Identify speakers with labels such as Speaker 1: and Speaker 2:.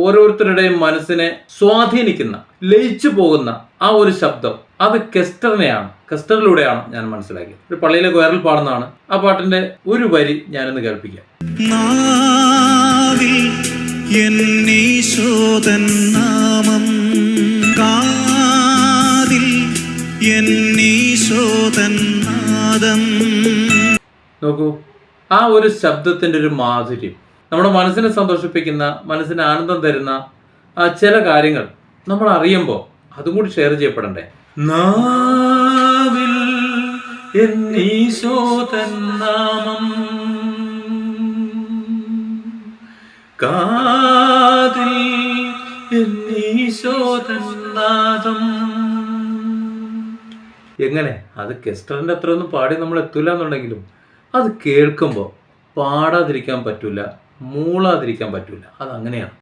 Speaker 1: ഓരോരുത്തരുടെയും മനസ്സിനെ സ്വാധീനിക്കുന്ന ലയിച്ചു പോകുന്ന ആ ഒരു ശബ്ദം അത് കെസ്റ്ററിനെയാണ് കെസ്റ്ററിലൂടെയാണ് ഞാൻ മനസ്സിലാക്കിയത്. ഒരു പള്ളിയിലെ കൊയറിൽ പാടുന്നതാണ്. ആ പാട്ടിന്റെ ഒരു വരി ഞാനിന്ന് കേൾപ്പിക്കാം.
Speaker 2: എന്നീശോതൻ നാമം കാതിൽ എന്നീശോതൻ നാദം.
Speaker 1: നോക്കൂ ആ ഒരു ശബ്ദത്തിന്റെ ഒരു മാധുര്യം നമ്മുടെ മനസ്സിനെ സന്തോഷിപ്പിക്കുന്ന മനസ്സിന് ആനന്ദം തരുന്ന ചില കാര്യങ്ങൾ നമ്മൾ അറിയുമ്പോൾ അതും കൂടി ഷെയർ ചെയ്യപ്പെടണ്ടേ? നാവിൽ നാമം. കാതിൽ എങ്ങനെ? അത് കെസ്റ്ററിന്റെ അത്ര ഒന്നും പാടി നമ്മൾ എത്തൂല എന്നുണ്ടെങ്കിലും അത് കേൾക്കുമ്പോൾ പാടാതിരിക്കാൻ പറ്റൂല. മൂളാതിരിക്കാൻ പറ്റില്ല അങ്ങനെയാണ്